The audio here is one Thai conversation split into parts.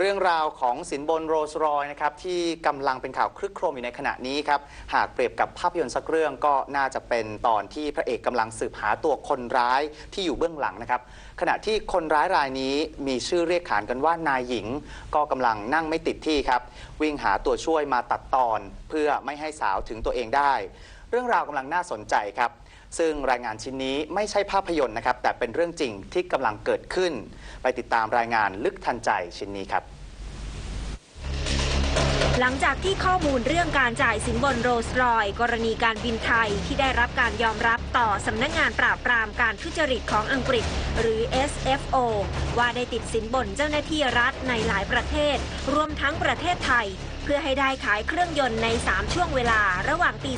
เรื่องราวของสินบนโรลส์รอยนะครับที่กำลังเป็นข่าวคลึกโครมอยู่ในขณะนี้ครับหากเปรียบกับภาพยนตร์สักเรื่องก็น่าจะเป็นตอนที่พระเอกกำลังสืบหาตัวคนร้ายที่อยู่เบื้องหลังนะครับ ขณะที่คนร้ายรายนี้มีชื่อเรียกขานกันว่านายหญิง ก็กำลังนั่งไม่ติดที่ครับ วิ่งหาตัวช่วยมาตัดตอน เพื่อไม่ให้สาวถึงตัวเองได้ เรื่องราวกำลังน่าสนใจครับ ซึ่งรายงานชิ้นนี้ไม่ใช่ภาพยนตร์นะครับ แต่เป็นเรื่องจริงที่กำลังเกิดขึ้น ไปติดตามรายงานลึกทันใจชิ้นนี้ครับหลังจากที่ข้อมูลเรื่องการจ่ายสินบนโรสรอย กรณีการบินไทยที่ได้รับการยอมรับต่อสำนักงานปราบปรามการทุจริตของอังกฤษ หรือ SFO ว่าได้ติดสินบนเจ้าหน้าที่รัฐในหลายประเทศ รวมทั้งประเทศไทย เพื่อให้ได้ขายเครื่องยนต์ใน 3 ช่วงเวลาระหว่างปี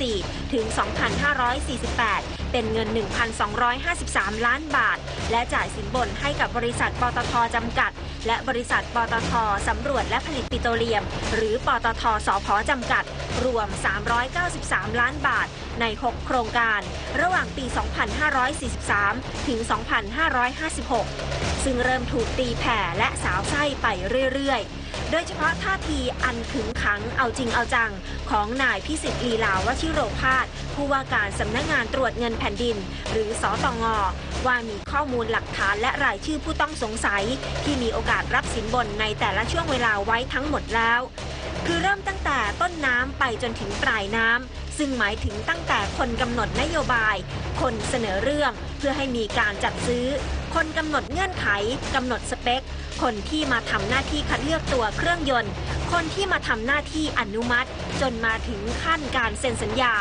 2534 ถึง 2548 เป็นเงิน 1,253 ล้านบาท และจ่ายสินบนให้กับบริษัทปตทจำกัด และบริษัทปตทสำรวจและผลิตปิโตรเลียม หรือปตทสพจำกัด รวม 393 ล้านบาท ใน 6 โครงการ ระหว่างปี 2543 ถึง 2556 ซึ่งเริ่มถูกตีแผ่และสาวไส้ไปเรื่อยๆ โดยเฉพาะท่าทีอันขึงขังเอาจริงเอาจัง ของนายพิสิทธิ์ลีลาวชิโรพาสผู้ว่าการสำนักงานตรวจเงินแผ่นดิน หรือสอตงว่ามีข้อมูลหลักฐานและรายชื่อผู้ต้องสงสัย ที่มีโอกาสรับสินบนในแต่ละช่วงเวลาไว้ทั้งหมดแล้ว คือเริ่มตั้งแต่ต้นน้ำไปจนถึงปลายน้ำ ซึ่งหมายถึงตั้งแต่คนกำหนดนโยบาย คนเสนอเรื่องเพื่อให้มีการจัดซื้อ คนกำหนดเงื่อนไขกำหนดสเปค คนที่มาทำหน้าที่คัดเลือกตัวเครื่องยนต์ คนที่มาทำหน้าที่อนุมัติ จนมาถึงขั้นการเซ็นสัญญา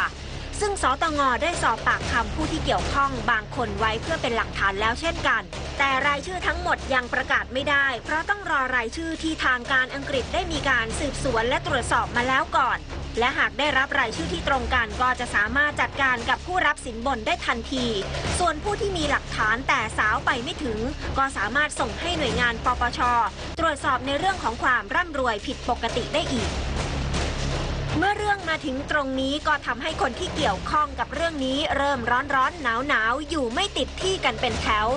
ซึ่งสตงได้สอบปากคำผู้ที่เกี่ยวข้องบางคนไว้เพื่อเป็นหลักฐานแล้วเช่นกันแต่รายชื่อทั้งหมดยังประกาศไม่ได้ เพราะต้องรอรายชื่อที่ทางการอังกฤษได้มีการสืบสวนและตรวจสอบมาแล้วก่อน และหากได้รับรายชื่อที่ตรงกันก็จะสามารถจัดการกับผู้รับสินบนได้ทันที ส่วนผู้ที่มีหลักฐานแต่สาวไปไม่ถึง ก็สามารถส่งให้หน่วยงานปปช ตรวจสอบในเรื่องของความร่ำรวยผิดปกติได้อีก เมื่อเรื่องมาถึงตรงนี้ก็ทำให้คนที่เกี่ยวข้องกับเรื่องนี้เริ่มร้อนร้อนหนาวหนาวอยู่ไม่ติดที่กันเป็นแถว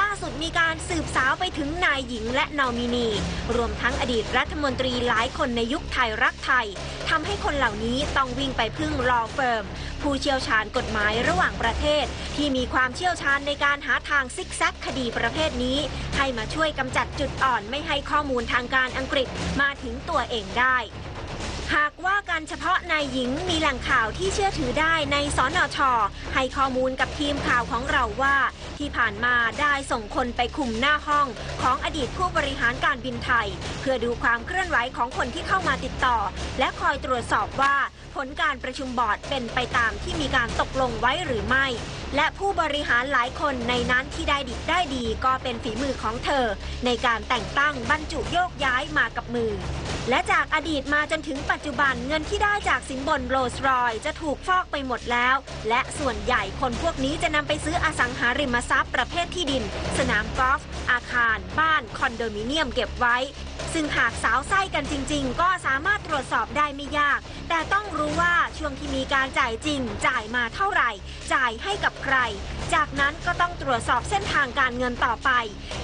ล่าสุดมีการสืบสาวไปถึงนายหญิงและนอมินี รวมทั้งอดีตรัฐมนตรีหลายคนในยุคไทยรักไทยทำให้คนเหล่านี้ต้องวิ่งไปพึ่งรอเฟิร์ม ผู้เชี่ยวชาญกฎหมายระหว่างประเทศ ที่มีความเชี่ยวชาญในการหาทางซิกแซกคดีประเภทนี้ ให้มาช่วยกำจัดจุดอ่อนไม่ให้ข้อมูลทางการอังกฤษมาถึงตัวเองได้ หากว่าการเฉพาะนายหญิงมีแหล่งข่าวที่เชื่อถือได้ในสอนชให้ข้อมูลกับทีมข่าวของเราว่า ที่ผ่านมาได้ส่งคนไปคุมหน้าห้องของอดีตผู้บริหารการบินไทย เพื่อดูความเคลื่อนไหวของคนที่เข้ามาติดต่อ และคอยตรวจสอบว่า ลการประชุมบอร์ดเป็นไปตามที่มีการตกลงไว้หรือไม่ และผู้บริหารหลายคนในนั้นที่ได้ดิบได้ดีก็เป็นฝีมือของเธอ ในการแต่งตั้งบรรจุโยกย้ายมากับมือ และจากอดีตมาจนถึงปัจจุบันเงินที่ได้จากสินบนโรลส์รอยจะถูกฟอกไปหมดแล้ว และส่วนใหญ่คนพวกนี้จะนำไปซื้ออสังหาริมทรัพย์ประเภทที่ดิน สนามกอล์ฟอาคาร บ้านคอนโดมิเนียมเก็บไว้ซึ่งหากสาวไส้กันจริง ๆ ก็สามารถตรวจสอบได้ไม่ยาก แต่ต้องรู้ว่าช่วงที่มีการจ่ายจริง จ่ายมาเท่าไหร่ จ่ายให้กับใคร จากนั้นก็ต้องตรวจสอบเส้นทางการเงินต่อไป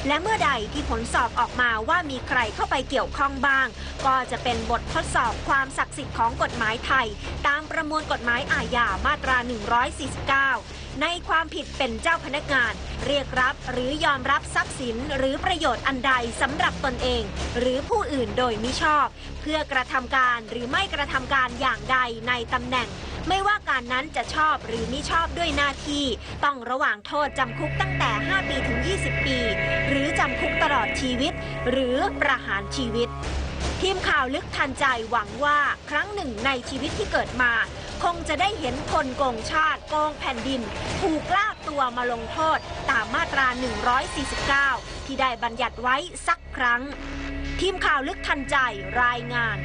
และเมื่อใดที่ผลสอบออกมาว่ามีใครเข้าไปเกี่ยวข้องบ้าง ก็จะเป็นบททดสอบความศักดิ์สิทธิ์ของกฎหมายไทย ตามประมวลกฎหมายอาญามาตรา 149 ในความผิดเป็นเจ้าพนักงาน เรียกรับหรือยอมรับทรัพย์สินหรือประโยชน์อันใดสำหรับตนเอง หรือผู้อื่นโดยมิชอบ เพื่อกระทำการหรือไม่กระทำการอย่างใดในตำแหน่ง ไม่ว่าการนั้นจะชอบหรือมิชอบด้วยหน้าที่ ต้องระหว่างโทษจำคุกตั้งแต่ 5 ปีถึง 20 ปี หรือจำคุกตลอดชีวิต หรือประหารชีวิตทีมข่าวลึกทันใจหวังว่าครั้งหนึ่งในชีวิตที่เกิดมา คงจะได้เห็นคนโกงชาติโกงแผ่นดิน ถูกลากตัวมาลงโทษตามมาตรา 149 ที่ได้บัญญัติไว้สักครั้ง ทีมข่าวลึกทันใจรายงาน